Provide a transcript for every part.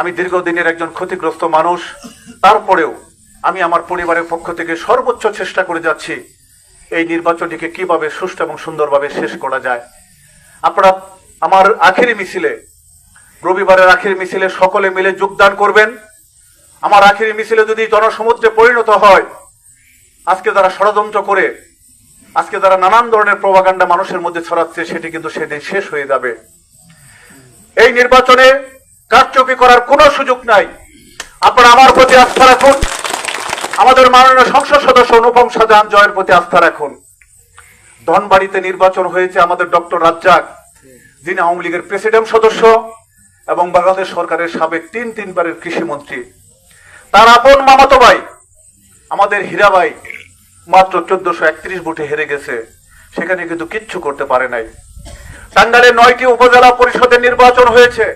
আমি দীর্ঘদিনের একজন ক্ষতিগ্রস্ত মানুষ, তারপরেও আমি আমার পরিবারের পক্ষ থেকে সর্বোচ্চ চেষ্টা করে যাচ্ছি এই নির্বাচনটিকে কীভাবে সুষ্ঠু এবং সুন্দরভাবে শেষ করা যায়। আপনারা আমার আখেরি মিছিলে, রবিবারের আখেরি মিছিলে সকলে মিলে যোগদান করবেন। আমার আখেরি মিছিলে যদি জনসমুদ্রে পরিণত হয়, আজকে যারা ষড়যন্ত্র করে, আজকে যারা নানান ধরনের প্রভাকাণ্ডা মানুষের মধ্যে ছড়াচ্ছে, সেটি কিন্তু সেদিন শেষ হয়ে যাবে। এই নির্বাচনে কারচুপি করার কোনো সুযোগ নাই। আপনারা আমার প্রতি আস্থা রাখুন। আমাদের মাননীয় সংসদ সদস্য অনুপম শাহজাহান জয়ের প্রতি আস্থা রাখুন। ধনবাড়িতে নির্বাচন হয়েছে আমাদের ডক্টর রাজ্জাক, যিনি আওয়ামী লীগের প্রেসিডেন্ট সদস্য এবং বাংলাদেশ সরকারের সাবেক তিন তিনবারের কৃষিমন্ত্রী তার আপন মামাতো ভাই, আমাদের হীরাবাই মাত্র চোদ্দশো একত্রিশ ভোটে হেরে গেছে। সেখানে কিন্তু কিচ্ছু করতে পারে নাই। টাঙ্গাইলে নয়টি উপজেলা পরিষদের নির্বাচন হয়েছে।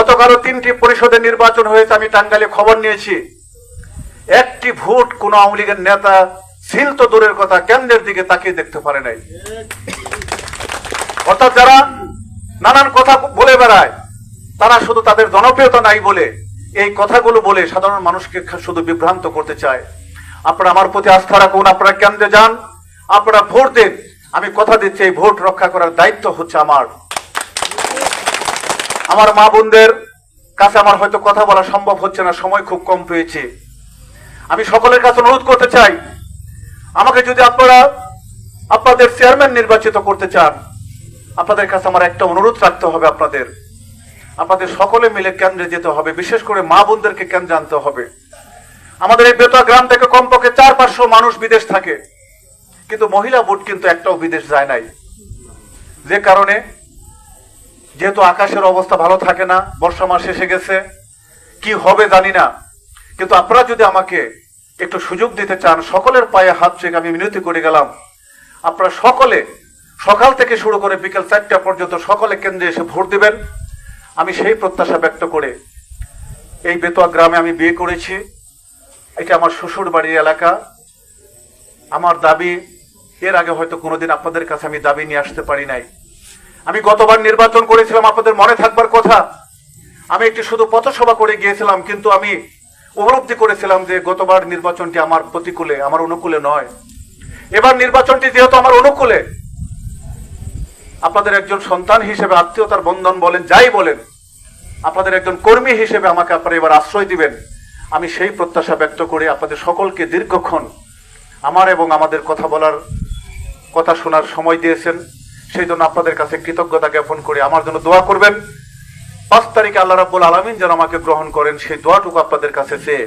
গতকালও তিনটি পরিষদের নির্বাচন হয়েছে, আমি টাঙ্গাইলে খবর নিয়েছি। একটি ভোট কোন আওয়ামী লীগের নেতা ছিল তো দূরের কথা, কেন্দ্রের দিকে তাকিয়ে দেখতে পারে নাই। অর্থাৎ যারা নানান কথা বলে বেড়ায়, তারা শুধু তাদের জনপ্রিয়তা নাই বলে, এই কথাগুলো বলে সাধারণ মানুষকে শুধু বিভ্রান্ত করতে চায়। আপনারা আমার প্রতি আস্থা রাখুন, আপনারা কেন্দ্রে যান, আপনারা ভোট দেন। আমি কথা দিচ্ছি, এই ভোট রক্ষা করার দায়িত্ব হচ্ছে আমার। আমার মা বোনদের কাছে আমার হয়তো কথা বলা সম্ভব হচ্ছে না, সময় খুব কম পেয়েছে। আমি সকলের কাছে অনুরোধ করতে চাই, আমাকে যদি আপনারা আপনাদের চেয়ারম্যান নির্বাচিত করতে চান, আপনাদের কাছে আমার একটা অনুরোধ রাখতে হবে আপনাদের। আপনাদের সকলে মিলে কেন্দ্রে যেতে হবে, বিশেষ করে মা বোনদেরকে কেন্দ্রে আনতে হবে? আমাদের এই বেতা গ্রাম থেকে কমপক্ষে চার পাঁচশো মানুষ বিদেশ থাকে, কিন্তু মহিলা ভোট কিন্তু একটাও বিদেশ যায় নাই। যে কারণে যেহেতু আকাশের অবস্থা ভালো থাকে না, বর্ষা মাস এসে গেছে, কি হবে জানি না। কিন্তু আপনারা যদি আমাকে একটু সুযোগ দিতে চান, সকলের পায়ে হাত চেক আমি মিনতি করে গেলাম। আপনারা সকলে সকাল থেকে শুরু করে বিকেল চারটা পর্যন্ত সকলে কেন্দ্রে এসে ভোট দেবেন। আমি সেই প্রত্যাশা ব্যক্ত করে এই বেতোয়া গ্রামে আমি বিয়ে করেছি। এটা আমার শ্বশুর বাড়ির এলাকা। আমার দাবি, এর আগে হয়তো কোনোদিন আপনাদের কাছে আমি দাবি নিয়ে আসতে পারি নাই। আমি গতবার নির্বাচন করেছিলাম, আপনাদের মনে থাকবার কথা। আমি একটি শুধু পথসভা করে গিয়েছিলাম, কিন্তু আমি উপলব্ধি করেছিলাম যে গতবার নির্বাচনটি আমার প্রতিকূলে, আমার অনুকূলে নয়। এবার নির্বাচনটি যেহেতু আমার অনুকূলে, আপনাদের একজন সন্তান হিসেবে, আত্মীয়তার বন্ধন বলেন, যাই বলেন, আপনাদের একজন কর্মী হিসেবে আমাকে আপনারা এবার আশ্রয় দিবেন। আমি সেই প্রত্যাশা ব্যক্ত করে আপনাদের সকলকে দীর্ঘক্ষণ আমার এবং আমাদের কথা বলার, কথা শোনার সময় দিয়েছেন। সেই জন্য আপনাদের কাছে কৃতজ্ঞতা জ্ঞাপন করে আমার জন্য দোয়া করবেন। পাঁচ তারিখে আল্লাহ রাব্বুল আলমিন যেন আমাকে গ্রহণ করেন, সেই দোয়াটুকু আপনাদের কাছে চেয়ে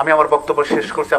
আমি আমার বক্তব্য শেষ করছি।